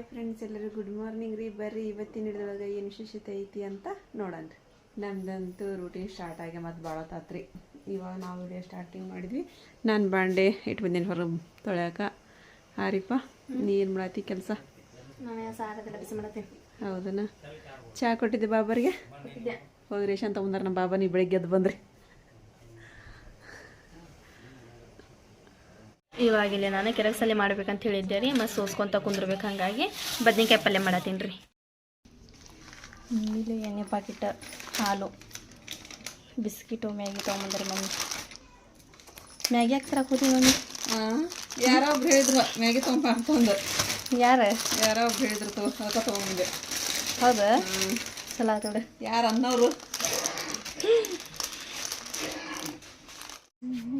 Hi friends ಎಲ್ಲರೂ good morning ರೀ. ಬರ್ರಿ ಇವತ್ತಿನ ಹಿಡಿದೊಳಗೆ ಏನು ವಿಶೇಷತೆ ಐತಿ ಅಂತ ನೋಡೋಣ ನಮ್ದಂತೂ ರೂಟೀನ್ ಸ್ಟಾರ್ಟ್ ಆಗಿ ಮತ್ತು ಭಾಳ ತಾತ್ರಿ ಇವಾಗ ನಾವು ವಿಡಿಯೋ ಸ್ಟಾರ್ಟಿಂಗ್ ಮಾಡಿದ್ವಿ. ನಾನು ಬಾಂಡೆ ಇಟ್ಟು ಬಂದೇನಿ ಹೊರಗೆ ತೊಳ್ಯಾಕ. ಹಾರಿಪ್ಪ ನೀನು ಮಾಡತಿ ಮಾಡತ್ತಿ ಕೆಲಸ ಹೌದನ? ಚಹಾ ಕೊಟ್ಟಿದ್ದೆ ಬಾಬರಿಗೆ? ಹೋಗಿ ರೇಷನ್ ತೊಗೊಂಡಾರ ನಮ್ಮ ಬಾಬಾ ನೀ ಬೆಳಿಗ್ಗೆ ಎದ್ದು ಬಂದ್ರಿ. ಇವಾಗ ಇಲ್ಲಿ ನಾನು ಕೆರಕ್ಸಲ್ಲಿ ಮಾಡ್ಬೇಕಂತ ಹೇಳಿದ್ದೆ ರೀ ಮತ್ತು ಸೋಸ್ಕೊಂತ ಕುಂದ್ರಬೇಕು ಹಂಗಾಗಿ. ಬದ್ನಿಕಾಯಿ ಪಲ್ಯ ಮಾಡತ್ತೀನಿ ರೀ. ಇಲ್ಲಿ ಎಣ್ಣೆ ಪಾಕಿಟ್ ಹಾಲು ಬಿಸ್ಕಿಟು ಮ್ಯಾಗಿ ತೊಗೊಂಬಂದ್ರಿ ಮಮ್ಮಿ. ಮ್ಯಾಗಿ ಯಾಕೆ ಕೂತಿ ಹೋದ್ವಿ ಮಮ್ಮಿ ಯಾರೋ ಒಬ್ರು ಹೇಳಿದ್ರು ಮ್ಯಾಗಿ ತೊಗೊಂಬ ಅಂತಂದು. ಯಾರು? ಯಾರೋ ಒಬ್ರು ಹೇಳಿದ್ರು ತಗೋ ಅದಕ್ಕೆ ತೊಗೊಂಬಂದೆ. ಹೌದಾ? ಚಲೋ ಆಗ್ತದೆ ಯಾರು ಅನ್ನೋರು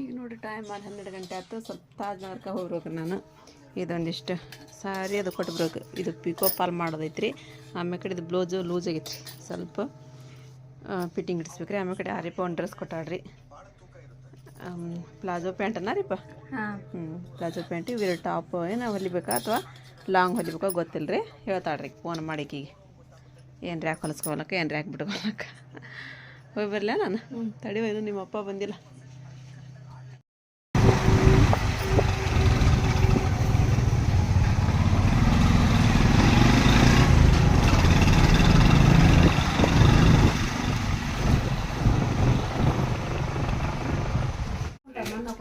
ಈಗ ನೋಡಿ ಟೈಮ್ ಒಂದು ಹನ್ನೆರಡು ಗಂಟೆ ಆಯ್ತು. ಸ್ವಲ್ಪ ತಾಜ್ ಹೋಗ್ಬೇಕು ನಾನು. ಇದೊಂದಿಷ್ಟು ಸಾರಿ ಅದು ಕೊಟ್ಬಿಡ್ಬೇಕು. ಇದು ಪಿಕೋ ಪಾಲ್ ಮಾಡೋದೈತ್ರಿ. ಆಮೇಲೆ ಕಡೆ ಇದು ಬ್ಲೌಸು ಲೂಸ್ ಆಗೈತ್ರಿ. ಸ್ವಲ್ಪ ಫಿಟ್ಟಿಂಗ್ ಇಡಿಸ್ಬೇಕ್ರಿ. ಆಮೇಲೆ ಕಡೆ ಆರಿಪ ಒಂದು ಡ್ರೆಸ್ ಕೊಟ್ಟಾಳ್ರಿ. ಪ್ಲಾಜೋ ಪ್ಯಾಂಟ್ ಹಾಂ. ಹ್ಞೂ ಪ್ಲಾಜೋ ಪ್ಯಾಂಟ್ ಇವೆರಡು ಟಾಪ್ ಏನು ಹೊಲಿಬೇಕಾ ಅಥವಾ ಲಾಂಗ್ ಹೊಲಿಬೇಕಾ ಗೊತ್ತಿಲ್ಲ ರೀ ಹೇಳ್ತಾಳ್ರಿ ಫೋನ್ ಮಾಡಿಕೀಗ ಏನು ರ್ಯಾಕ್ ಹೊಲಿಸ್ಕೊಳಕ್ಕೆ ಏನು ರ್ಯಾಕ್ ಬಿಟ್ಕೊಳಕ್ಕೆ ಹೋಗಿ ಬರಲ ನಾನು? ತಡಿ ಏನು ನಿಮ್ಮ ಅಪ್ಪ ಬಂದಿಲ್ಲ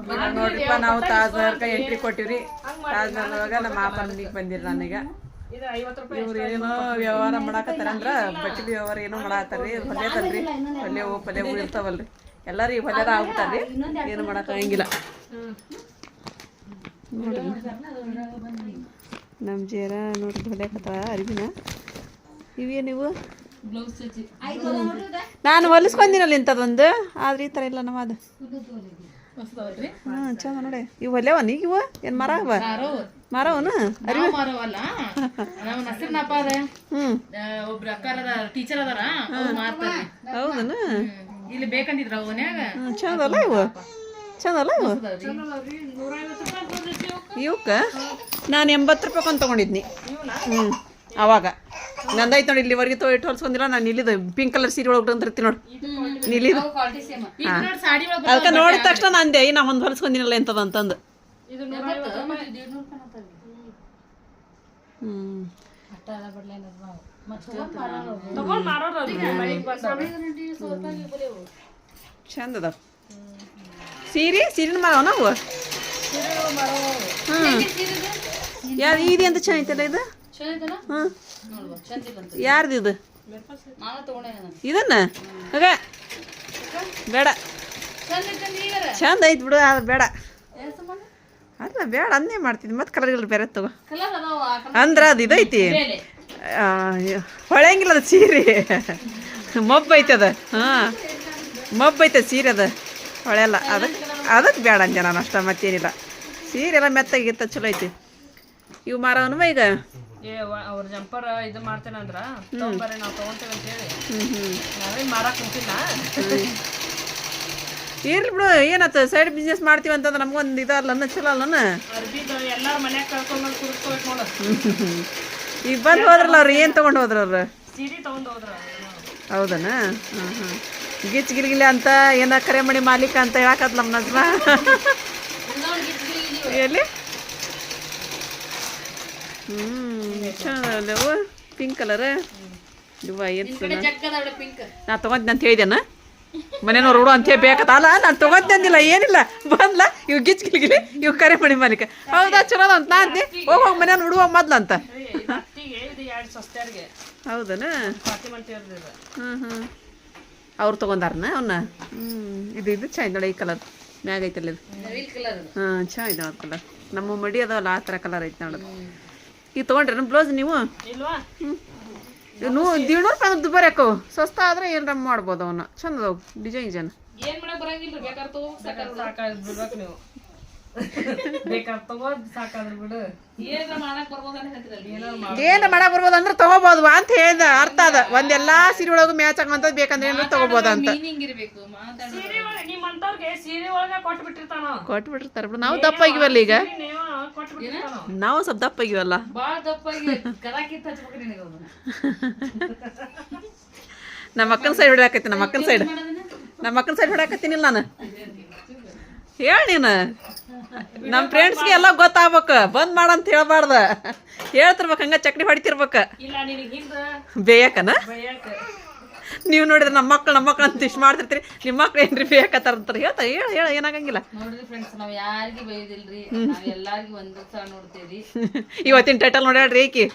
ಇವಾಗ ನೋಡ್ರಿಪ್ಪ ನಾವು ತಾಜ್ ನಗರ್ಕ ಎಂಟ್ರಿ ಕೊಟ್ಟಿವ್ರಿ. ತಾಜ್ ಒಳಗ ನಮ್ಮ ಮಾಪ ಮನೆಗೆ ಬಂದಿರಿ ನನಗ. ಇವ್ರು ಏನೋ ವ್ಯವಹಾರ ಮಾಡಾಕತ್ತಾರ ಬಟ್ಟಿ ವ್ಯವಹಾರ ಏನೋ ಮಾಡಾಕತ್ತಾರ್ರಿ ಹೊಲ್ಯದಲ್ರಿ ಪಲ್ಯ ಪಲ್ಯವು ಇರ್ತಾವಲ್ರಿ ಎಲ್ಲಾರು ಈ ಹೊಲ್ಯದ ಆಗ್ಬಿಟ್ಟಾರ್ರಿ. ಏನು ಮಾಡಕ್ ಆಗಂಗಿಲ್ಲ. ನೋಡ್ರಿ. ನಮ್ಮ ಜೇರ ನೋಡ್ರಿ ಹೊಲ್ಯಾಕತ್ತಾವ ಅರಿವಿನ. ಇವೇನಿವು ನಾನು ಹೊಲಿಸ್ಕೊಂದಿನಲ್ಲ ಇಂಥದ್ದೊಂದು ಆದ್ರೆ ಈ ಥರ ಇಲ್ಲ ನಮ್ಮ ಅದು. ಹಾಂ ಚಂದ ನೋಡಿ. ಇವು ಹೊಲ್ಯಾವ ಈಗ ಇವ? ಏನು ಮರ ಅವ? ಮರವನ ಅರಿವಿ? ಮಾರವಲ್ಲ ನಾವು ನಸೀರ್ನಪ್ಪ ಅದ. ಹ್ಞೂ ಒಬ್ರ ಅಕ್ಕಾರ ಟೀಚರ್ ಅದಾರ ಅವ್ರು ಮಾರ್ತಾರ. ಹೌದನ? ಇಲ್ಲಿ ಬೇಕಂದಿದ್ರ ಅವನ್ಯಾಗ ಹ್ಞೂ ಚಂದ ಅಲ್ಲ ಇವು? ಚಂದ ಅಲ್ಲ ಇವು ಇವಕ್ಕ ನಾನು ಎಂಬತ್ತು ರೂಪಾಯಿ ಕೊಂಡು ತೊಗೊಂಡಿದ್ನಿ. ಹ್ಞೂ ಅವಾಗ. ನಂದಾಯ್ತು ನೋಡಿ ಇಲ್ಲಿವರೆಗೆ ತೋ ಇಟ್ಟು ಹೊಲ್ಸ್ಕೊಂಡಿಲ್ಲ. ನಾನು ಇಲ್ಲಿದು. ಪಿಂಕ್ ಕಲರ್ ಸೀರೆ ಒಳಗೆ ತಂದಿರ್ತೀನಿ ನೋಡಿ. ನಿಲ್ಲಿದು ಈಗ ನೋಡಿ ಸಾಡಿ ಒಳಗ ಅದಕ್ಕೆ ನೋಡಿದ ತಕ್ಷಣ ನಂದೆ ನಾ ಒಂದು ಹೊಲ್ಸ್ಕೊಂಡಿನಲ್ಲ ಎಂತದ ಅಂತಂದು. ಹ್ಞೂ ಚಂದ ಅದಾವ ಸೀರೆ? ಸೀರಿನ ಮಾರವ ನಾವು? ಹ್ಞೂ ಯಾರು ಇದೆ ಅಂತ ಚೆನ್ನಾಗಿತ್ತಲ್ಲ ಇದು? ಯಾರ್ದು ಇದು? ಇದನ್ನ? ಹೋಗ ಬೇಡ. ಚಂದ ಐತ್ ಬಿಡು ಅದು ಬೇಡ. ಅಲ್ಲ ಬೇಡ ಅನ್ನೇ ಮಾಡ್ತಿದ್ದೆ ಮತ್ತೆ ಕಲರ್ಗಳು ಬೇರೆ ತಗೋ. ಅಂದ್ರೆ ಅದು ಇದೈತಿ. ಹೊಳೆಂಗಿಲ್ಲ ಅದು ಸೀರೆ. ಮಬ್ಬೈತೆ ಐತೆ ಅದು. ಹಾಂ. ಮಬ್ಬು ಐತೆ ಸೀರೆ ಅದು. ಹೊಳೆಲ್ಲ ಅದಕ್ಕೆ ಅದಕ್ಕೆ ಬೇಡ ಅಂದೆ ನಾನು ಅಷ್ಟ ಮತ್ತೇನಿಲ್ಲ. ಸೀರೆ ಎಲ್ಲ ಮೆತ್ತಾಗಿತ್ತ ಚಲೋ ಐತಿ. ಇವು ಮಾರವನವ ಈಗ? ಏ ಅವ್ರ ಜಂಪರ್ ಇದು ಮಾಡ್ತೇನಂದ್ರ ತಗೊಂಬರ್ರಿ ನಾವ್ ತಗೊಂತೇವೆ ಅಂತ ಹೇಳಿ ಹ್ಞೂ ಹ್ಞೂ ನಾವೇನ್ ಮಾರಾಕ್ ಕುಂತಿಲ್ಲ. ಇರ್ಲಿ ಬಿಡು ಏನತ್ತ ಸೈಡ್ ಬಿಸ್ನೆಸ್ ಮಾಡ್ತೀವಿ ಅಂತಂದ್ರೆ ನಮ್ಗೊಂದು ಇದಲ್ಲ ಚಲೋ ಅಲ್ಲನ ಅರ್ಬಿದ ಎಲ್ಲಾರ ಮನ್ಯಾಗ ಕಳ್ಕೊಂಡ್ ಕುಡಿಸ್ಕೋಬೇಕು ನೋಡು. ಈಗ ಬಂದು ಹೋದ್ರಲ್ಲ ಅವ್ರು ಏನು ತೊಗೊಂಡು ಹೋದ್ರ ಅವ್ರು? ಸೀರೆ ತಗೊಂಡ್ ಹೋದ್ರ ಹೌದನ? ಹಾಂ ಹಾಂ ಗಿಚ್ ಗಿಲ್ಗಿಲಿ ಅಂತ ಏನ ಕರೆ ಮಾಡಿ ಮಾಲೀಕ ಅಂತ ಹೇಳಕತ್ ನಮ್ಮ ನಜ್ಮ? ಎಲ್ಲಿ? ಹ್ಞೂ ಪಿಂಕ್ ಕಲರ್ ಇವ ಏನು ನಾ ತೊಗೊಂತೀನಿ ಅಂತ ಹೇಳಿದೆನ ಮನೆಯವ್ರು ಹುಡು ಅಂತ ಹೇಳಿ ಬೇಕತ್ತ ಅಲ್ಲ ನಾನು ತೊಗೊಂತೀನಿ ಅಂದಿಲ್ಲ ಏನಿಲ್ಲ. ಬಂದ್ಲ ಇವ್ ಗಿಚ್ ಗಿಲ್ಗಿಲಿ ಇವ್ ಕರೆ ಮಾಡಿ ಮಾಲೀಕ ಹೌದಾ ಚಲೋ ಅದ ಅಂತ ನಾ ಅಂದೆ. ಹೋಗ್ ಹೋಗಿ ಮನೆಯವ್ರು ಹುಡುವ ಮೊದ್ಲು ಅಂತ. ಹೌದನ? ಹ್ಞೂ ಹ್ಞೂ ಅವ್ರು ತೊಗೊಂಡಾರನ ಅವನ್ನ ಹ್ಞೂ ಇದು ಇದು ಚಾ ನೋಡಿ ಈ ಕಲರ್ ಮ್ಯಾಗ ಐತಲ್ಲ ಇದು? ಹಾಂ ಚಾ ಇದೆ ಅದು ಕಲರ್ ನಮ್ಮ ಮಡಿ ಅದಾವಲ್ಲ ಆ ಥರ ಕಲರ್ ಐತೆ ನೋಡೋದು ಈಗ ನಮ್ಮ ಬ್ಲೌಸ್ ನೀವು? ನೂ ದೀಡ್ನೂರು ರೂಪಾಯಿ ದುಬಾರಿ ಹಾಕೋ. ಸ್ವಸ್ತ ಆದ್ರೆ ಏನಾರ ಮಾಡ್ಬೋದು ಅವನ್ನ? ಚಂದ ಡಿಸೈನ್ ಜನ. ಏನ್ ಮಾಡಕ್ ಬರಂಗಿಲ್ರಿ ಬೇಕಾದ್ರೆ ತಗೋ ಸಾಕಾದ್ ಬಿಡ್ಬೇಕು ನೀವು ಬೇಕಾದ್ರೆ ತಗೋ ಸಾಕಾದ್ರ ಬಿಡು ಏನಾರ ಮಾಡಕ್ ಬರ್ಬೋದನ್ನ ಹೇಳ್ತಿರಲ್ಲ ಏನಾರ ಏನ ಮಾಡಕ್ ಬರ್ಬೋದು ಅಂದ್ರೆ ತಗೋಬಹುದು ಅಂತ ಹೇಳ್ದ ಅರ್ಥ ಅದ. ಒಂದೆಲ್ಲಾ ಸೀರೆ ಒಳಗು ಮ್ಯಾಚ್ ಆಗಂತದ್ ಬೇಕಂದ್ರೆ ಏನಾರ ತಗೋಬೋದು ಅಂತ. ಮೀನಿಂಗ್ ಇರ್ಬೇಕು ಮಾತಾಡಿ ನಿಮ್ಮಂತ ಅಂತವ್ರಿಗೆ ಸೀರೆ ಒಳಗ ಕೊಟ್ಟು ಬಿಟ್ಟಿರ್ತಾನ ಕೊಟ್ಟು ಬಿಟ್ಟಿರ್ತಾರೆ ಬಿಡು. ನಾವು ದಪ್ಪ ಆಗಿವಲ್ಲ ಈಗ. ನೇವ ಕೊಟ್ಟು ಬಿಟ್ಟಿರ್ತಾನ ನಾವು ಸ್ವಲ್ಪ ದಪ್ಪ ಆಗಿವಲ್ಲ ಬಾಳ ದಪ್ಪಾಗಿ ಕದಾಕಿತ್ತ ಹಚ್ಬೇಕು ನಿನಗೆ ಅದನ್ನ ನಮ್ಮ ಅಕ್ಕನ ಸೈಡ್ ಹೊಡ್ಯಾಕತ್ತೀನಿ ನಮ್ಮ ಅಕ್ಕನ ಸೈಡ್ ನಮ್ಮ ಅಕ್ಕನ ಸೈಡ್ ಹೊಡಕತ್ತೀನಿ ನಾನು. ಹೇಳ ನೀನು. ನಮ್ಮ ಫ್ರೆಂಡ್ಸ್ಗೆ ಎಲ್ಲ ಗೊತ್ತಾಗ್ಬೇಕು. ಬಂದ್ ಮಾಡಂತ ಹೇಳ್ಬಾರ್ದ. ಹೇಳ್ತಿರ್ಬೇಕು ಹಂಗ ಚಕ್ಡಿ ಹೊಡಿತಿರ್ಬೇಕು. ಬೇಯಕನ? ನೀವ್ ನೋಡಿದ್ರೆ ನಮ್ಮ ಮಕ್ಳು ನಮ್ಮ ಮಕ್ಳು ಅಂತ ಇಷ್ಟು ಮಾಡ್ತಿರ್ತೀರಿ. ನಿಮ್ಮ ಮಕ್ಳು ಏನ್ರಿ ಬೇಯಕತ್ತಾರ ಅಂತಾರೆ ಹೇಳ್ತಾ ಹೇಳ ಹೇಳ ಏನಾಗಂಗಿಲ್ಲ. ನೋಡ್ರಿ ಫ್ರೆಂಡ್ಸ್ ನಾವ್ ಯಾರಿಗೂ ಬೈದಿಲ್ರಿ ನಾವ್ ಎಲ್ಲಾರ್ಗಿ ಒಂದ್ ಸಲ ನೋಡ್ತೇವ್ರಿ. ಇವತ್ತಿನ ಟೈಟಲ್ ನೋಡ್ಯಾಡ್ರಿ ಈಕಿ.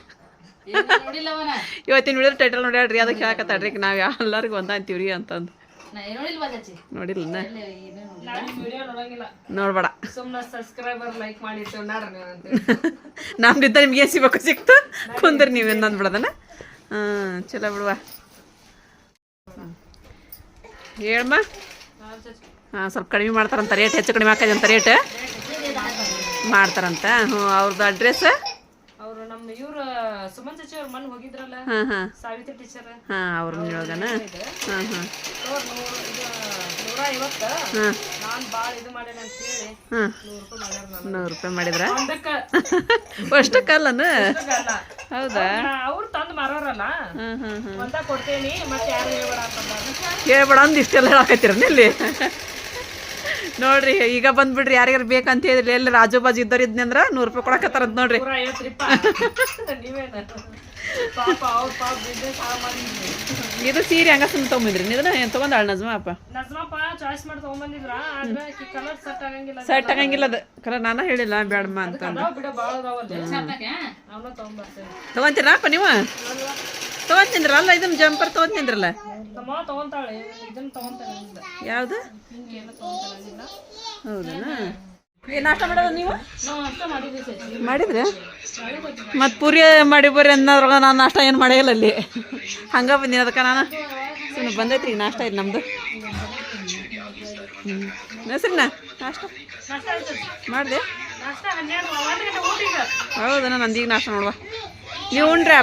ಇವತ್ತಿನ ವಿಡಿಯೋ ಟೈಟಲ್ ನೋಡ್ಯಾಡ್ರಿ ಅದಕ್ಕೆ ಹೇಳಕತ್ತಾಡ್ರಿ ನಾವ್ ನಾವು ಎಲ್ಲರಿಗೂ ಒಂದ ಅಂತೀವ್ರಿ ಅಂತಂದು. ನಾ ನೋಡಿಲ್ವಾ ಚಾಚಿ ನೋಡಿಲ್ಲ ಇಲ್ಲ ಏನೂ ನೋಡಿಲ್ಲ. ನಾನು ವಿಡಿಯೋ ನೋಡಂಗಿಲ್ಲ. ನೋಡ್ಬೇಡ. ಸುಮ್ಮನೆ ಸಬ್ಸ್ಕ್ರೈಬರ್ ಲೈಕ್ ಮಾಡಿರ್ತೇವೆ ನೋಡ್ರಿ ನೀವು ಅಂತ. ನಮ್ದಿದ್ದ ನಿಮ್ಗೆ ಏನು ಸಿಗ್ಬೇಕು ಸಿಕ್ತು? ಕುಂದ್ರಿ ನೀವೇನು ಅಂದ್ಬಿಡದನ ಹಾಂ ಚಲೋ ಬಿಡುವ. ಹೇಳಮ್ಮ ಹಾಂ ಸ್ವಲ್ಪ ಕಡಿಮೆ ಮಾಡ್ತಾರಂತ ರೇಟ್ ಹೆಚ್ಚು ಕಡಿಮೆ ಹಾಕದಂತ ರೇಟ್ ಮಾಡ್ತಾರಂತ. ಹ್ಞೂ ಅವ್ರದ್ದು ಅಡ್ರೆಸ್ ನಮ್ಮ ಇವ್ರ ಸುಮನ್ ಚಚಿ ಅವ್ರ ಮನ್ ಹೋಗಿದ್ರಲ್ಲ? ಹಾಂ ಹಾಂ. ಸಾವಿತ್ರಿ ಟೀಚರ್ ಹಾಂ ಅವ್ರ ಹೇಳೋದನ ಹಾಂ ಹಾಂ ನೂರ ಐವತ್ತ ಹಾಂ. ನಾನ್ ಬಾಳ ಇದು ಮಾಡ್ಯಾನ ಅಂತ ಹೇಳಿ ಹಾಂ. ನೂರು ರೂಪಾಯಿ ಮಾಡ್ಯಾರ ನಾನು ನೂರು ರೂಪಾಯಿ ಮಾಡಿದ್ರ? ಒಂದಕ್ಕ ಅಷ್ಟಕ್ಕಲ್ಲನ ಹೌದಾ? ಅವ್ರು ತಂದು ಮಾರೋರಲ್ಲ. ಒಂದ ಕೊಡ್ತೇನಿ ಮತ್ತೆ ಯಾರು ಹೇಳ್ಬೇಡ ಅಂತ ಹೇಳ್ಬೇಡ ಅಂದ್ ಇಷ್ಟೆಲ್ಲ ಹೇಳಕತ್ತೀರನ ಇಲ್ಲಿ? ನೋಡ್ರಿ ಈಗ ಬಂದ್ಬಿಡ್ರಿ ಯಾರ್ಯಾರು ಬೇಕಂತ ಹೇಳಿದ್ರಿ ಎಲ್ಲಿ ರಾಜು ಬಾಜು ಇದ್ದವ್ರು ಇದ್ನಂದ್ರ ನೂರು ರೂಪಾಯಿ ಕೊಡಕತ್ತಾರಂತ ನೋಡ್ರಿ. ಇದು ಸೀರೆ ಹಂಗ ಸುಮ್ಮನೆ ತಗೊಂಬಿದ್ರಿ. ಇದನ್ನ ಏನು ತೊಗೊಂಡಾಳ ನಜ್ಮ ಅಪ್ಪ? ಕಲರ್ ಸೆಟ್ ಆಗಂಗಿಲ್ಲ ಅದ. ಆಗಂಗಿಲ್ಲ ನಾನ ಹೇಳಿಲ್ಲ ಬೇಡಮ್ಮ ಅಂತ. ತಗೊಂತೀರಾ ಅಪ್ಪ ನೀವು? ತಗೊಂತಿಂದ್ರಲ್ಲ ಅಲ್ಲ ಇದನ್ನ ಜಂಪರ್ ತೊಗೊಂತಿಂದ್ರಲ್ಲ ತಮ್ಮ ತಗೊಂತಾಳೆ ಇದನ್ನ ತಗೊಂತಾಳೆ ಇಲ್ಲ ಯಾವ್ದು? ಹೌದನಾ? ನಾಷ್ಟ ಮಾಡೋದು ನೀವು? ಮಾಡಿದ್ರೆ? ಮತ್ತು ಪೂರಿ ಮಾಡಿ ಬರ್ರಿ ಅನ್ನೋದ್ರೊಳಗೆ ನಾನು ನಾಷ್ಟ ಏನು ಮಾಡಿಲ್ಲ ಅಲ್ಲಿ. ಹಂಗೆ ಬಂದಿನ ಅದಕ್ಕೆ ನಾನು. ಸುಮ್ಮನೆ ಬಂದೈತ್ರಿ ಈಗ ನಾಷ್ಟ ಇದು ನಮ್ದು. ಹ್ಞೂ ಹೆಸ್ರಿನ ನಾಷ್ಟ? ಮಾಡಿದೆ? ಈಗ. ಹೌದನ ನಂದೀಗ ನಾಷ್ಟ ನೋಡುವ. ನೀವು ಉಂಡ್ರಿ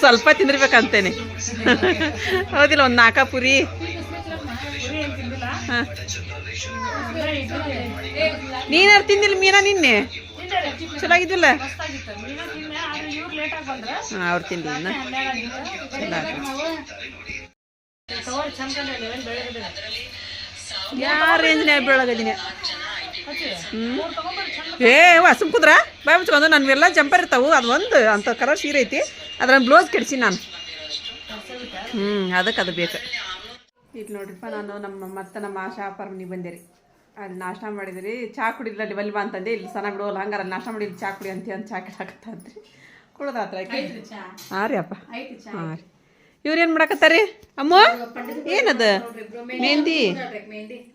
ಸ್ವಲ್ಪ ತಿಂದಿರ್ಬೇಕಂತೇನೆ. ಹೌದಿಲ್ಲ, ಒಂದು ನಾಲ್ಕ ಪುರಿ. ಹಾಂ. ನೀನಾರು ತಿಂದಿಲ್ಲ, ಮೀನಾ ನಿನ್ನೆ? ಚೆನ್ನಾಗಿದ್ದಿಲ್ಲ ಅವ್ರು ತಿಂದಿಲ್ಲ ಯಾರು ರೇಂಜ್ನ್ಯಾಗ ಬೆಳಗದಿನಿ? ಏ ಹಸು ಸುಮ್ ಕುದ್ರ. ಬಾಯ್ ಮುಚ್ಕೊಂಡು ನನ್ವೆಲ್ಲ ಜಂಪರ್ ಇರ್ತಾವು. ಅದು ಒಂದು ಅಂತ ಕಲರ್ ಸೀರೆ ಐತಿ. ಅದ್ರ ಬ್ಲೌಸ್ ಕೆಡ್ಸಿ ನಾನು. ಹ್ಞೂ ಅದಕ್ಕೆ ಅದು ಬೇಕು. ಈಗ ನೋಡ್ರಿಪ್ಪ ನಾನು ನಮ್ಮ ಮತ್ತೆ ನಮ್ಮ ಆಶಾ ಮನೆಗೆ ಬಂದೆ ರೀ ಅಲ್ಲಿ ನಾಷ್ಟ ಮಾಡಿದ್ರಿ. ಚಾ ಕುಡಿದ್ರೆ ಅಲ್ಲಿ ಬಲ್ವಾ ಅಂತಂದೆ. ಇಲ್ಲಿ ಸಣ್ಣ ಬಿಡೋಲ್ಲ ಹಂಗಾರ ಅಲ್ಲಿ ನಾಷ್ಟ ಮಾಡಿ ಇಲ್ಲಿ ಚಾ ಕುಡಿ ಅಂತ ಅಂತ ಚಾ ಕೆಡಾಕತ್ತ ಅಂತ್ರಿ ಕುಡ್ದಾತ್ರ ಹಾಂ ರೀ ಅಪ್ಪ ಹಾಂ ರೀ ಇವ್ರೇನು ಮಾಡಕತ್ತಾರಿ? ಅಮ್ಮ, ಏನದ? ಮೆಹಂದಿ?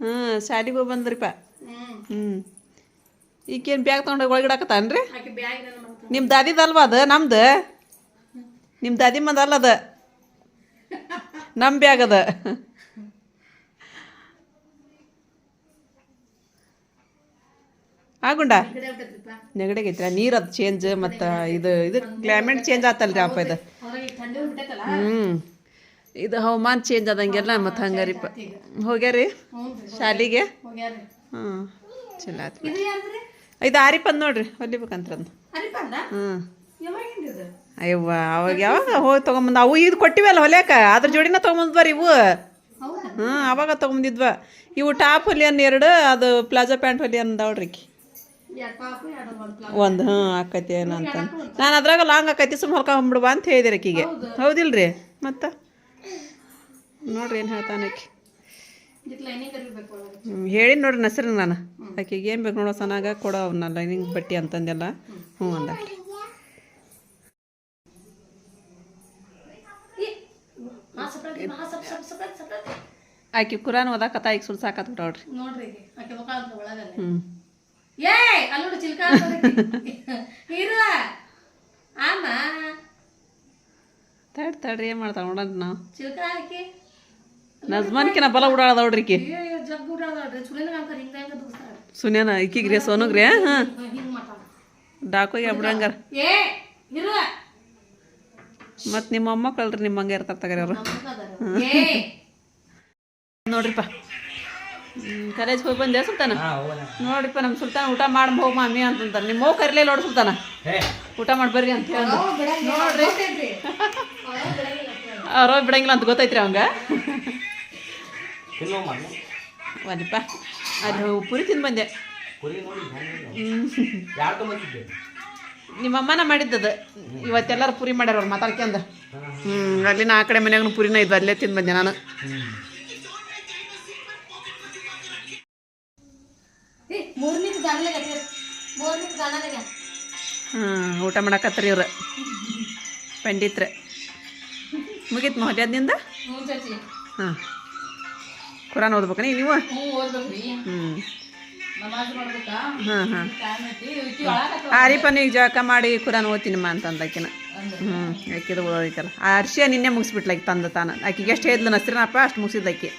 ಹ್ಞೂ ಶಾಲಿಗೆ ಹೋಗಿ ಬಂದ್ರಿಪ್ಪ. ಹ್ಞೂ ಈಗೇನು ಬ್ಯಾಗ್ ತೊಗೊಂಡು ಒಳಗಿಡಾಕತ್ತಾನ್ರಿ ನಿಮ್ಮ ದಾದಿದಲ್ವಾ ಅದು, ನಮ್ದು? ನಿಮ್ಮ ದಾದಿ ಮಂದಲ್ಲ ಅದು. ನಮ್ಮ ಬ್ಯಾಗ್ ಅದ. ಆಗುಂಡ ನೆಗಡಿಗೈತ್ರ ನೀರು ಅದು ಚೇಂಜ್ ಮತ್ತು ಇದು ಇದು ಕ್ಲೈಮೇಟ್ ಚೇಂಜ್ ಆತಲ್ರಿ ಅಪ್ಪ ಇದು. ಹ್ಞೂ ಇದು ಹವಾಮಾನ ಚೇಂಜ್ ಆದಂಗೆಲ್ಲ ಮತ್ತು ಹಂಗಾರಿಪ್ಪ ಹೋಗ್ಯಾರಿ? ಶಾಲಿಗೆ? ಹ್ಞೂ ಚಲೋ ಆಯ್ತು ಇದು ಆರಿಪ್ ಅಂದ್ ನೋಡ್ರಿ ಹೊಲಿಬೇಕಂತ್ರಂದು ಹ್ಞೂ. ಅಯ್ಯವ್ವ ಅವಾಗ ಯಾವಾಗ ಹೋಗಿ ತೊಗೊಂಬಂದು ಅವು ಇದು ಕೊಟ್ಟಿವಲ್ಲ ಹೊಲ್ಯಾಕ ಅದ್ರ ಜೋಡಿನ ತೊಗೊಂಬಂದ್ವಾರಿ ಇವು. ಹ್ಞೂ ಅವಾಗ ತೊಗೊಂಬಂದಿದ್ವ. ಇವು ಟಾಪ್ ಹೊಲಿಯನ್ ಎರಡು ಅದು ಪ್ಲಾಜಾ ಪ್ಯಾಂಟ್ ಹೊಲಿಯನ್ ಅಂದವ್ರಿ ಒಂದು ಹ್ಞೂ ಆಕೈತಿ ಏನಂತ ನಾನು ಅದ್ರಾಗ ಲಾಂಗ್ ಆಕೈತಿ ಸುಮ್ಮ ಹೊಲ್ಕೊಂಬಿಡುವ ಅಂತ ಹೇಳಿದೆ ಆಕಿಗೆ ಹೌದಿಲ್ರಿ? ಮತ್ತೆ? ನೋಡ್ರಿ ಏನು ಹೇಳ್ತಾನೆ ಆಕಿ. ಹ್ಞೂ ಹೇಳಿ ನೋಡ್ರಿ ನಸರಿ ನಾನು. ಆಕೆಗೆ ಏನು ಬೇಕು ನೋಡೋ ಸನಾಗ ಕೊಡೋ ಅವನ್ನ ಲೈನಿಂಗ್ ಬಟ್ಟೆ ಅಂತಂದೆಲ್ಲ. ಹ್ಞೂ ಅಂದ. ಆಕೆ ಕುರಾನ್ ಓದಾಕತ್ತ ಈಗ ಸುಳ್ಸಾಕತ್ ಒಳಗಲ್ಲ. ಹ್ಞೂ ಏ ಅಲ್ಲೋಡು ಚಿಲ್ಕ ಇರುವ. ಆಮ. ತಡ್ ತಡ್ರಿ ಏನು ಮಾಡ್ತಾಳೆ ನೋಡೋಣ ನಾವು ಚಿಲ್ಕ ಹಾಕಿ. ನಜ್ಮಾನ್ಕಿನ ಬಲ ಉಡಾಳದ ನೋಡ್ರಿ ಸುಳಿನ ಅಂಕರ್ ಹಿಂಗ ಹಿಂಗ ಸುನ್ಯಾನ ಸೋನುಗ್ರಿ ಹಾಂ. ಡಾಕೋಗಿ ಬಿಡಂಗಾರ ಏ ಇರುವ. ಮತ್ತು ನಿಮ್ಮ ನಿಮ್ಮ ಹಂಗೆ ಇರ್ತಾರೆ ತಗರಿ ಅವರು. ನೋಡ್ರಿಪ್ಪ. ಕಾಲೇಜ್ಗೆ ಹೋಗಿ ಬಂದೆ ಸುಲ್ತಾನ. ನೋಡಿಪ್ಪ ನಮ್ಮ ಸುಲ್ತಾನ ಊಟ ಮಾಡಿ ಹೋಗಿ ಮಾಮಿ ಅಂತಂತಾರೆ ನಿಮ್ಮ ಹೋಗಿ ಕರ್ಲೇ ನೋಡ್ ಸುಲ್ತಾನ. ಊಟ ಮಾಡಿ ಬರ್ರಿ ಅಂತ ಹೇಳಿ ನೋಡ್ರಿ. ಅವ್ರ ಬಿಡಂಗಿಲ್ಲ ಅಂತ ಗೊತ್ತೈತ್ರಿ ಅವಂಗ. ಒಂದಪ್ಪ ಅದು ಪುರಿ ತಿಂದು ಬಂದೆ. ನಿಮ್ಮ ಅಮ್ಮನ ಮಾಡಿದ್ದದು. ಇವತ್ತೆಲ್ಲರೂ ಪುರಿ ಮಾಡ್ಯಾರ ಅವ್ರು ಮಾತಾಡ್ಕೊಂಡ ಹ್ಞೂ ನಾ ಆ ಕಡೆ ಮನೆಯಾಗ ಪುರಿನ ಇದ್ದು ಅಲ್ಲೇ ತಿಂದು ಬಂದೆ ನಾನು. ಹಾಂ ಊಟ ಮಾಡಕತ್ರಿ ಇವ್ರು. ಪಂಡಿತ್ರ. ಮುಗೀತು ಮಹೋದ್ಯದಿಂದ ಹ್ಞೂ ಹಾಂ. ಕುರಾನ್ ಓದ್ಬೇಕನಿ ನೀವು? ಹ್ಞೂ ಹ್ಞೂ ಹಾಂ ಹಾಂ. ಜಳಕ ಮಾಡಿ ಕುರಾನ್ ಓದ್ತೀನಿಮ್ಮ ಅಂತ ಆಕಿನ. ಹ್ಞೂ ಆಕಿದು ಓದೋದೈತಲ್ಲ ಆ ಅರ್ಶಿಯ ನಿನ್ನೆ ಮುಗಿಸ್ಬಿಟ್ಲ ಆಕಿ ತಂದ ತಾನ. ಆಕಿಗೆ ಎಷ್ಟು ಹೇಳಿದ್ಲು ನಸ್ರಿನಪ್ಪ ಅಷ್ಟು ಮುಗಿಸಿದ ಆಕಿ.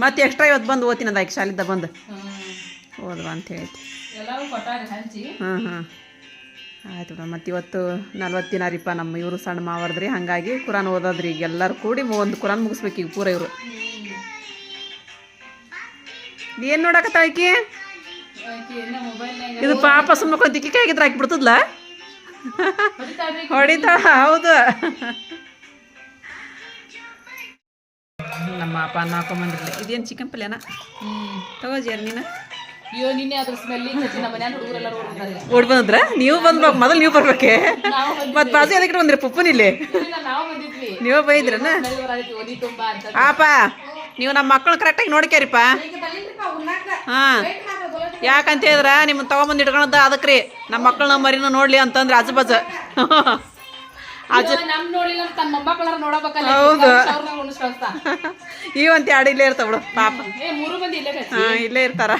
ಮತ್ತೆ ಎಕ್ಸ್ಟ್ರಾ ಇವತ್ತು ಬಂದು ಓದ್ತೀನಿ ಆಕಿ ಶಾಲಿದ್ದ ಬಂದು. ಓದ್ವಾ ಅಂತ ಹೇಳ್ತಿ. ಹಾಂ ಹಾಂ ಆಯ್ತು ಮೇಡಮ್, ಮತ್ತು ಇವತ್ತು ನಲ್ವತ್ತು ದಿನ ರೀಪ ನಮ್ಮ ಇವರು ಸಣ್ಣ ಮಾವರ್ದ್ರಿ, ಹಾಗಾಗಿ ಕುರಾನ್ ಓದೋದ್ರಿ ಈಗ ಎಲ್ಲರೂ ಕೂಡಿ ಒಂದು ಕುರಾನ್ ಮುಗಿಸ್ಬೇಕು ಈಗ ಪೂರ ಇವರು. ಏನು ನೋಡಕತ್ತಾ ಆಕಿ? ಇದು ಪಾಪ ಸುಮ್ಮನೆ ಕೊಂತಿಕ್ಕಿ ಕೈಗಿದ್ರೆ ಹಾಕಿ ಬಿಡ್ತದ್ಲ ಹೊಡಿತಾ, ಹೌದು. ನಮ್ಮ ಅಪ್ಪ ಅನ್ನ ಹಾಕೊಂಬಂದಿರ್ಲಿ ಇದೇನು ಚಿಕನ್ ಪಲ್ಯನ? ತಗೋಜಿಯರ್ ನೀನು ಅಯ್ಯೋ ನಿನ್ನೆ ಅದ್ರ ಸ್ಮೆಲ್ಲಿಂಗ್ ನಮ್ಮ ಮನ್ಯಾನ ಹುಡುಗರೆಲ್ಲ ಓಡ್ತಾರೆ ಓಡ್ ಬಂದ್ರ? ನೀವು ಬಂದ್ಬೇಕು ಮೊದಲು ನೀವು ಬರ್ಬೇಕೆ? ಮತ್ ಮತ್ತೆ ಬಾಜು ಅದಕ್ಕೆ ಬಂದ್ರಿ ಪುಪ್ಪನಿಲ್ಲಿ ಇಲ್ಲಿ? ನಾವು ಬಂದಿದ್ವಿ. ನೀವೇ ಬೈದ್ರನ? ಆಪ ನೀವು ನಮ್ಮ ಮಕ್ಕಳು ಕರೆಕ್ಟಾಗಿ ನೋಡ್ಕ್ಯಾರಿಪ್ಪ ಹಾ. ಯಾಕಂತ ಹೇಳಿದ್ರ ನಿಮ್ಮನ್ನ ತಗೊಂಬಂದು ಇಟ್ಕೊಳದ ಅದಕ್ಕೆ ರೀ ನಮ್ಮ ಮಕ್ಕಳನ್ನ ಮರಿನ ನೋಡ್ಲಿ ಅಂತಂದ್ರೆ ಆಜು ಬಾಜು ಕಳ್ಸ್ತಾ ಇವಂತ ಎರಡು ಇಲ್ಲೇ ಇರ್ತಾವ ಬಿಡು ಪಾಪ. ಇಲ್ಲೇ ಇರ್ತಾರ.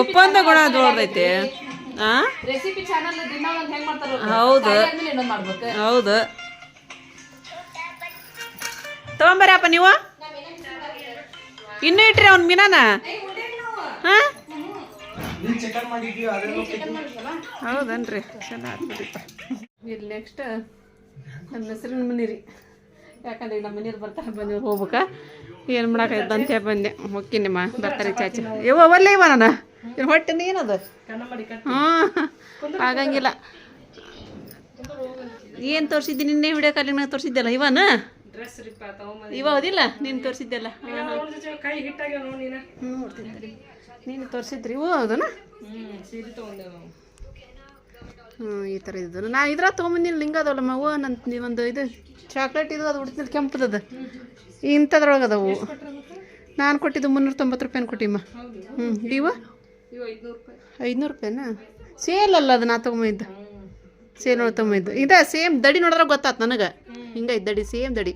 ಒಪ್ಪಂದ ಗುಣ ದೊಡ್ಡದೈತಿ ಒಂದ್ ಹೌದು. ಹೌದು. ತಗೊಂಬರ್ರಪ್ಪ ನೀವು. ಇನ್ನೂ ಇಟ್ರಿ ಅವ್ನ ಮೀನಾನ? ಹಾಂ? ಹೌದನ್ರಿ ಚಲೋ ಇಲ್ಲಿ ನೆಕ್ಸ್ಟ್ ನನ್ನ ಹೆಸರಿನ ಮನೆ ರೀ ಯಾಕಂದ್ರೆ ನಮ್ಮ ಮನೆಯವ್ರು ಬರ್ತಾರೆ ಬಂದಿವ್ರು ಹೋಗ್ಬೇಕಾ? ಏನು ಮಾಡಾಕೈತೆ ಅಂತ ಹೇಳಿ ಬಂದೆ. ಹೊಕ್ಕಿನಿಮ್ಮ ಬರ್ತಾರೆ ಚಾಚಿ. ಇವ ಒಲ್ಲೆ ಇವ ನಾನು? ಇದು ಹೊಟ್ಟೆ ಏನದು ಹ್ಞೂ ಆಗಂಗಿಲ್ಲ. ಏನು ತೋರಿಸಿದ್ದಿ? ನಿನ್ನೆ ವಿಡಿಯೋ ಕಾಲಿನ ತೋರಿಸಿದ್ದಲ್ಲ ಇವನ? ಡ್ರೆಸ್ ರೀಪ ತಗೊಂಬಂದು ಇವ ಹೌದಿಲ್ಲ? ನೀನು ತೋರಿಸಿದ್ದೆಲ್ಲ? ನೋಡ್ತೀನಿ. ನೀನು ತೋರಿಸಿದ್ರಿ? ಓ ನಾವು ಹ್ಞೂ ಈ ಥರ ಇದ್ದು ನಾ ಇದ್ರ ತೊಗೊಂಬಂದಿಲ್ಲ ಲಿಂಗ ಅದಾವಲ್ಲ ಮವ್ವ ನನ್ನ ಒಂದು ಇದು ಚಾಕ್ಲೇಟ್ ಇದು ಅದು ಉಡ್ತಿದ್ದು ಕೆಂಪದದ. ಇಂಥದ್ರೊಳಗೆ ಅದಾವು ನಾನು ಕೊಟ್ಟಿದ್ದು ಮುನ್ನೂರ ತೊಂಬತ್ತು ರೂಪಾಯಿನ ಕೊಟ್ಟಿಮ್ಮ. ಹ್ಞೂ ಇವ ಇವು ಐದ್ನೂರು ರೂಪಾಯಿ. ಐದುನೂರು ರೂಪಾಯಿನಾ? ಸೇಲ್ ಅಲ್ಲ ಅದು ನಾ ತೊಗೊಂಬಂದಿದ್ದು. ಸೇಲ್ ನೋಡಿ ತೊಗೊಂಬಂದಿದ್ದು. ಇದ ಸೇಮ್ ದಡಿ ನೋಡಿದ್ರೆ ಗೊತ್ತಾತು ನನಗೆ. ಹಿಂಗೈತೆ ದಡಿ ಸೇಮ್ ದಡಿ.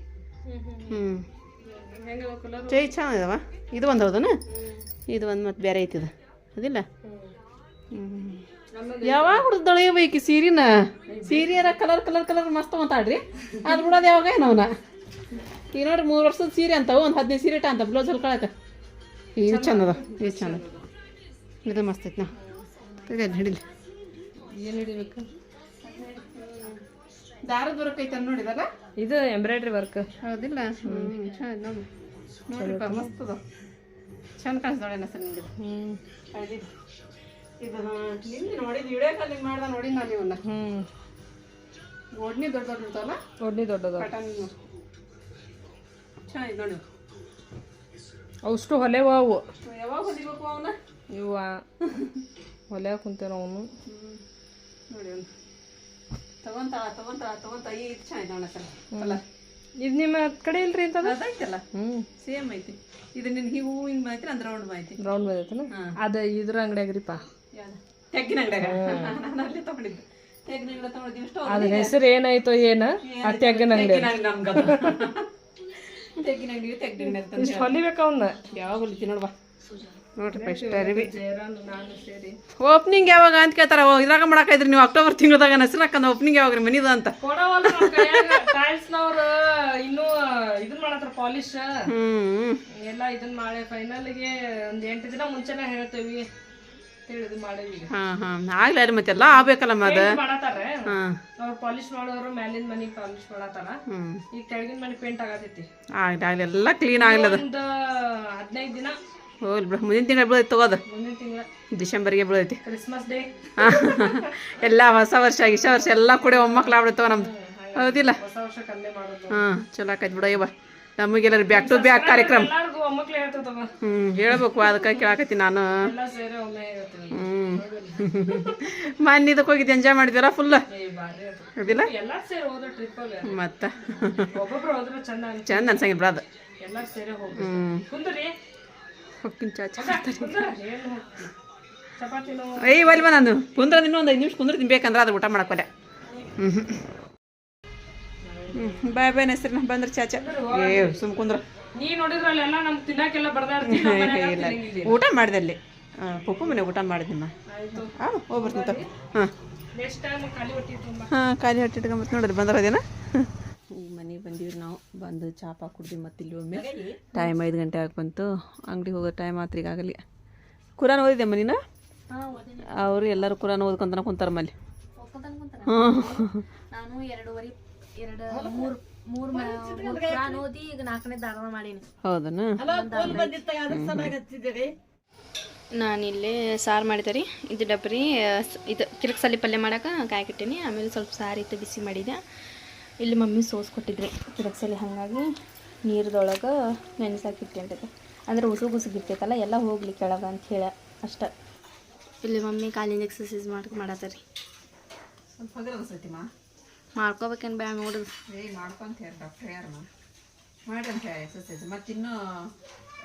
ಹ್ಞೂ ಚೈ ಚೆನ್ನಾಗಿದಾವ ಇದು ಒಂದು ಹೌದನ? ಇದು ಒಂದು ಮತ್ತು ಬೇರೆ ಐತಿದ ಅದಿಲ್ಲ? ಯಾವಾಗ ಹುಡ್ದೊಳೆಯಬೇಕು ಸೀರೆನ? ಸೀರೆಯರ ಕಲರ್ ಕಲರ್ ಕಲರ್ ಮಸ್ತ್ ಮಾತಾಡ್ರಿ ಅದು ಬಿಡೋದು ಯಾವಾಗ ಏನವನ ಈಗ ನೋಡ್ರಿ ಮೂರು ವರ್ಷದ ಸೀರೆ ಅಂತವು ಒಂದು ಹದಿನೈದು ಸೀರೆ ಇಟ್ಟ ಅಂತ ಬ್ಲೌಸ್ ಹೊಲ್ಕೊಳಕ ಇದು ಚಂದ. ಅದ ಇದು ಚಂದ ಇದು ಮಸ್ತ್ ಐತಿ ನಾ. ತೆಗೆದು ಹಿಡಿಲಿ? ಏನು ಹಿಡಿಬೇಕು? ದಾರದ ವರ್ಕ್ ಐತೆ ನೋಡಿದಾಗ ಇದು ಎಂಬ್ರಾಯ್ಡ್ರಿ ವರ್ಕ್ ಹೌದಿಲ್ಲ? ಹ್ಞೂ ಚೆನ್ನಾಗಿ ನೋಡಿ ನೋಡಿ ಮಸ್ತ್ ಅದ ಚಂದ ಕಾಣಿಸ್ದೋಳೆ ಸರ್ ನಿಮ್ಗೆ ಹ್ಮ್. ಹಳದಿದ್ದು ಇದು ನಿನ್ನೆ ನೋಡಿದ್ದು ವಿಡಿಯೋ ಕಾಲಿಂಗ್ ಮಾಡ್ದ ನೋಡಿ ನಾನು ಇವನ್ನ ಹ್ಞೂ ಒಡ್ನಿ ದೊಡ್ಡ ದೊಡ್ಡ ಇರ್ತಾವಲ್ಲ? ಒಡ್ನಿ ದೊಡ್ಡ ಕಟನ್ ಚೆನ್ನಾಗಿ ನೋಡಿ. ಅಷ್ಟು ಹೊಲೆವ ಅವು ಯಾವಾಗ ಹೊಲಿಬೇಕು ಅವನ್ನ ಇವ ಹೊಲೆ ಕುಂತೇನ ಅವನು. ನೋಡಿ ಅವನು. ತಗೊಂತಾಳ ತಗೊಂತಾಳ ತಗೊಂತ ಈ ಇದು ಚೆನ್ನಾಗಿ ನೋಡ ಸರ್. ಅಲ್ಲ ಇದು ನಿಮ್ಮ ಕಡೆ ಇಲ್ರಿ ಅಂತ ಅದೈತಲ್ಲ ಹ್ಮ್. ಸೇಮ್ ಐತಿ. ಇದು ನಿನ್ ಹೀವು ಹಿಂಗೆ ಮಾಹಿತಿ ಅಂದ್ರೆ ರೌಂಡ್ ಮಾಹಿತಿ ರೌಂಡ್ ಬಂದೈತನ ಅದ ಇದ್ರ ಅಂಗಡಿಯಾಗ್ರಿಪ್ಪ ತೆಗ್ಗಿನ ಅಂಗಡಿಯಾಗ ನಾನು ಅಲ್ಲಿ ತಗೊಂಡಿದ್ದೆ. ತೆಗ್ಗಿನ ಅಂಗಡಿ ತಗೊಂಡಿದ್ದೀವಿ. ಇಷ್ಟು ಅದ್ರ ಹೆಸರು ಏನಾಯ್ತೋ ಏನ ಆ ತೆಗ್ಗನ ಅಂಗಡಿ ತೆಗ್ಗಿನ ಅಂಗಡಿ ತೆಗ್ಗಿನ ಅಂಗಡಿ ಇಷ್ಟು ಹೊಲಿಬೇಕ ಅವನ್ನ ಯಾವಾಗ ಹೊಲಿತಿ ನೋಡ್ಬಾ ನೋಡ್ರಿ ಫಸ್ಟ್ ಅರಿವಿ. ಓಪನಿಂಗ್ ಯಾವಾಗ ಅಂತ ಕೇಳ್ತಾರ ಇದ್ರಾಗ ಇದ್ರಿ ನೀವು ಅಕ್ಟೋಬರ್ ತಿಂಗಳದಾಗ ಹೆಸರು ಹಾಕಂದ ಓಪನಿಂಗ್ ಯಾವಾಗ ರೀ ಮನಿದು ಅಂತ? ಇನ್ನೂ ಇದನ್ನ ಮಾಡತ್ರ ಪಾಲಿಶ್ ಎಲ್ಲ ಇದನ್ ಮಾಡಿ ಫೈನಲ್ಗೆ ಒಂದ್ ಎಂಟು ದಿನ ಮುಂಚೆನೆ ಹೇಳ್ತೇವಿ. ಹಾಂ ಹಾಂ. ಆಗ್ಲಿ ರೀ ಮತ್ತೆಲ್ಲ ಮಾಡತಾರ ಹಾಂ. ಅವ್ರು ಪಾಲಿಶ್ ಮಾಡೋರು ಮ್ಯಾಲಿನ ಮನಿ ಪಾಲಿಶ್ ಮಾಡತಾರ ಹ್ಞೂ ಈಗ ಕೆಳಗಿನ ಮನಿ ಪೇಂಟ್ ಆಗತೈತಿ. ಆಗ್ಲಿ ಆಗ್ಲಿ ಎಲ್ಲ ಕ್ಲೀನ್ ಆಗ್ಲದ ಹದಿನೈದು ದಿನ. ಬಿಡು ಮುಂದಿನ ತಿಂಗಳು ಬೀಳೈತೆ ತಗೋದು ಡಿಸೆಂಬರ್ಗೆ ಬೀಳೈತಿ. ಕ್ರಿಸ್ಮಸ್ ಡೇ ಎಲ್ಲ ಹೊಸ ವರ್ಷ ಇಷ್ಟ ವರ್ಷ ಎಲ್ಲ ಕೂಡ ಒಮ್ಮಕ್ಳು ಆಗ್ಬಿಡ್ತವ ನಮ್ದು. ಹೌದಿಲ್ಲ? ಹಾ ಚಲೋ ಆಕೈತಿ ಬಿಡ ಇವ ನಮಗೆಲ್ಲರೂ ಬ್ಯಾಕ್ ಟು ಬ್ಯಾಕ್ ಕಾರ್ಯಕ್ರಮ. ಹ್ಞೂ ಹೇಳ್ಬೇಕು ಅದಕ್ಕೆ ಕೇಳಾಕತ್ತಿ ನಾನು. ಹ್ಞೂ ಮೊನ್ನೆ ಇದಕ್ಕೆ ಹೋಗಿದ್ದು ಎಂಜಾಯ್ ಮಾಡಿದ್ವಲ್ಲ ಫುಲ್ ಹೌದಿಲ್ಲ? ಮತ್ತೆ. ಚಂದ ಅನ್ಸ ಚಂದ ಅನ್ಸಂಗಿಲ್ಲ ಬಿಡ ಅದು. ಹ್ಞೂ ಕುಂದ್ರಿ. ಹೊಕ್ಕಿನ ಚಾಚ ಏಯ್ ಒಲ್ವ ನಾನು. ಕುಂದ್ರ ಇನ್ನೂ ಒಂದು ಐದು ನಿಮಿಷ ಕುಂದ್ರ ತಿನ್ಬೇಕಂದ್ರೆ ಅದು ಊಟ ಮಾಡಕ್ಕೋಲೆ ಹ್ಞೂ ಹ್ಞೂ ಬಾಯ್ ಬಾಯ್ ಹೆಸರು ಬಂದ್ರೆ ಚಾಚ ಏ ಸುಮ್ ಕುಂದ್ರ. ನೀ ನೋಡಿದ್ರಲ್ಲ ಎಲ್ಲ ನಮ್ಗೆ ತಿನ್ನಕ್ಕೆಲ್ಲ ಬರ್ದಾರ್ತಿ ಇಲ್ಲ ಊಟ ಮಾಡಿದೆ ಅಲ್ಲಿ ಪಪ್ಪು ಮನೆ ಊಟ ಮಾಡಿದ್ನಮ್ಮ ಹಾಂ ಹೋಗ್ಬರ್ತೀನಿ ಹಾಂ. ನೆಕ್ಸ್ಟ್ ಟೈಮ್ ಖಾಲಿ ಹೊಟ್ಟಿ ತುಂಬ. ಹಾಂ ಖಾಲಿ ಹೊಟ್ಟೆ ಇಟ್ಕೊಂಬತ್ತು ಬಂದ್ರೆ ಅದೇನಾ ಈ ಮನೆಗೆ ಬಂದೀವಿ ನಾವು. ಬಂದು ಚಾಪಾ ಕುಡ್ದು ಮತ್ತೆ ಇಲ್ಲಿ ಒಮ್ಮೆ ಟೈಮ್ ಐದು ಗಂಟೆ ಆಗಿ ಬಂತು. ಅಂಗಡಿಗೆ ಹೋಗೋ ಟೈಮ್ ಆತ್ರಿ ಈಗಾಗಲಿ ಕುರಾನ್ ಓದಿದೆ ಮನಿನ ಅವರು ಎಲ್ಲರೂ ಕುರಾನ್ ಓದ್ಕೊಂತಾನೆ ಕುಂತಾರ ಮಲ್ಲಿ. ಹ್ಞೂ ನಾನು ಎರಡೂವರೆ ಎರಡು ಮೂರು ಮೂರು ಮೂರು ಕುರಾನ್ ಓದಿ ಈಗ ನಾಲ್ಕನೇ ದಾನ ಮಾಡೀನಿ. ಹೌದನ? ನಾನಿಲ್ಲಿ ಸಾರು ಮಾಡಿದೆ ರೀ ಇದು ಡಬ್ರಿ ಸ್- ಇದು ಕಿರಕ್ಸಲ್ಲಿ ಪಲ್ಯ ಮಾಡಕ್ಕೆ ಕಾಯ್ಕಿಟ್ಟೀನಿ ಆಮೇಲೆ ಸ್ವಲ್ಪ ಸಾರಿ ಇತ್ತು ಬಿಸಿ ಮಾಡಿದೆ ಇಲ್ಲಿ ಮಮ್ಮಿ ಸೋಸ್ ಕೊಟ್ಟಿದ್ರಿ. ಕಿರಕ್ಸಲ್ಲಿ ಹಾಗಾಗಿ ನೀರದೊಳಗೆ ಅಂದರೆ ಅಂದ್ರೆ ಉಸುಗು ಉಸುಗಿರ್ತೈತಲ್ಲ ಎಲ್ಲ ಹೋಗ್ಲಿ ಕೆಳಗೆ ಅಂತ ಹೇಳ ಅಷ್ಟ. ಇಲ್ಲಿ ಮಮ್ಮಿ ಕಾಲಿಂದ ಎಕ್ಸಸೈಸ್ ಮಾಡ್ಕೊ ಮಾಡತ್ತಾರೆ. ಮಾಡ್ಕೋಬೇಕೇನು ಬ್ಯಾ ನೋಡಿದ್ರು ಏಯ್ ಮಾಡ್ಕೊಂತ ಹೇಳಿ ಡಾಕ್ಟ್ರ್ ಯಾರು ಮಾಡ್ರಂತ ಹೇಳಿ ಎಕ್ಸಸೈಸ್ ಮತ್ತಿನ್ನೂ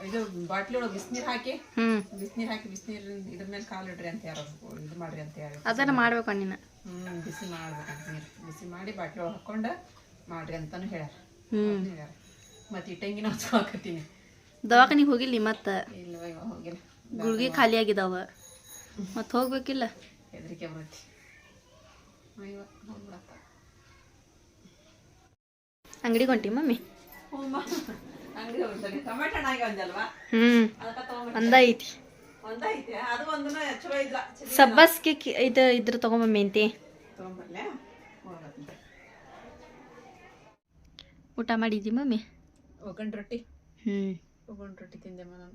ಇದು ಬಾಟ್ಲಿ ಒಳಗೆ ಬಿಸಿನೀರು ಹಾಕಿ. ಹ್ಞೂ ಬಿಸಿನೀರು ಹಾಕಿ ಬಿಸಿನೀರು ಇದ್ರ ಮೇಲೆ ಕಾಲು ಇಡ್ರಿ ಅಂತ ಯಾರು ಇದು ಮಾಡ್ರಿ ಅಂತ ಹೇಳಿ. ಅದನ್ನು ಮಾಡ್ಬೇಕು ನೀನು ಹ್ಞೂ ಬಿಸಿ ಮಾಡ್ಬೇಕಂತ ನೀರು ಬಿಸಿ ಮಾಡಿ ಬಾಟ್ಲಿ ಒಳಗೆ ಹಾಕ್ಕೊಂಡು ಮಾಡ್ರಿ ಅಂತಾನು ಹೇಳ್ಯಾರ. ಹೇಳ್ಯಾರ. ಮತ್ತು ಇಟ್ಟಂಗಿನ ಹಚ್ಕೊಳಕತ್ತೀನಿ ದವಾಖಾನಿಗೆ ಹೋಗಿಲ್ಲ ಮತ್ತು? ಇಲ್ಲ ಇವಾಗ ಹೋಗಿಲ್ಲ. ಗುಳ್ಗಿ ಖಾಲಿ ಆಗಿದಾವ. ಮತ್ತೆ ಹೋಗ್ಬೇಕಿಲ್ಲ? ಹೆದರಿಕೆ ಬರುತ್ತೆ. ಅಂಗಡಿಗೆ ಹೊಂಟಿ ಮಮ್ಮಿ? ಹ್ಞೂ ಅಂದ ಐತಿ. ಸಬ್ಬಸ್ಗೆ ಕಿ- ಇದು ಇದ್ರ ತಗೊಂಬಮ್ಮಿ ಅಂತಿ ತೊಗೊಂಬರ್ಲೆ? ಹೋಗತ್ತೆ. ಊಟ ಮಾಡಿದ್ದಿ ಮಮ್ಮಿ? ಒಗ್ಗಂಡು ರೊಟ್ಟಿ. ಹ್ಞೂ ಒಗ್ಗಂಡು ರೊಟ್ಟಿ ನಾನು.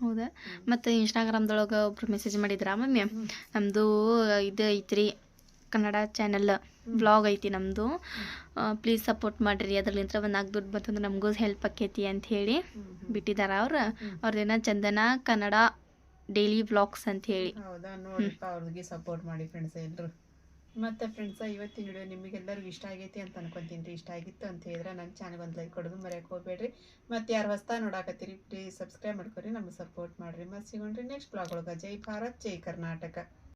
ಹೌದಾ? ಮತ್ತು ಇನ್ಸ್ಟಾಗ್ರಾಮ್ದೊಳಗೆ ಒಬ್ರು ಮೆಸೇಜ್ ಮಾಡಿದ್ರಾ ಮಮ್ಮಿ? ನಮ್ಮದು ಇದು ಐತ್ರಿ ಕನ್ನಡ ಚಾನಲ್ ಬ್ಲಾಗ್ ಐತಿ ನಮ್ಮದು ಪ್ಲೀಸ್ ಸಪೋರ್ಟ್ ಮಾಡಿರಿ ಅದ್ರಲ್ಲಿಂತ್ರ ಒಂದು ನಾಲ್ಕು ದುಡ್ಡು ಬಂತಂದ್ರೆ ನಮಗೂ ಹೆಲ್ಪ್ ಆಕೈತಿ ಅಂತ ಹೇಳಿ ಬಿಟ್ಟಿದ್ದಾರೆ ಅವ್ರು. ಅವ್ರದೇನ ಚಂದನ ಕನ್ನಡ ಡೈಲಿ ವ್ಲಾಗ್ಸ್ ಅಂತ ಹೇಳಿ ಹೌದಾ ನೋಡ್ತಾ ಅವ್ರಿಗೆ ಸಪೋರ್ಟ್ ಮಾಡಿ ಫ್ರೆಂಡ್ಸ್ ಎಲ್ಲರೂ ಮತ್ತೆ ಫ್ರೆಂಡ್ಸ್ ಇವತ್ತಿನ ವಿಡಿಯೋ ನಿಮಗೆಲ್ಲರಿಗೂ ಇಷ್ಟ ಆಗೈತಿ ಅಂತ ಅನ್ಕೊಂತೀನಿ ರೀ. ಇಷ್ಟ ಆಗಿತ್ತು ಅಂತ ಹೇಳಿದ್ರೆ ನನ್ನ ಚಾನಲ್ ಒಂದು ಲೈಕ್ ಕೊಡೋದು ಮರೆಯಕ್ಕೆ ಹೋಗ್ಬೇಡ್ರಿ. ಮತ್ತೆ ಯಾರು ಹೊಸ್ತಾ ನೋಡಾಕತ್ತೀರಿ ಪ್ಲೀಸ್ ಸಬ್ಸ್ಕ್ರೈಬ್ ಮಾಡ್ಕೊರಿ ನಮಗೆ ಸಪೋರ್ಟ್ ಮಾಡಿರಿ. ಮತ್ತೆ ಸಿಗೋಣ್ರಿ ನೆಕ್ಸ್ಟ್ ಬ್ಲಾಗ್ ಒಳಗೆ. ಜೈ ಭಾರತ್ ಜೈ ಕರ್ನಾಟಕ.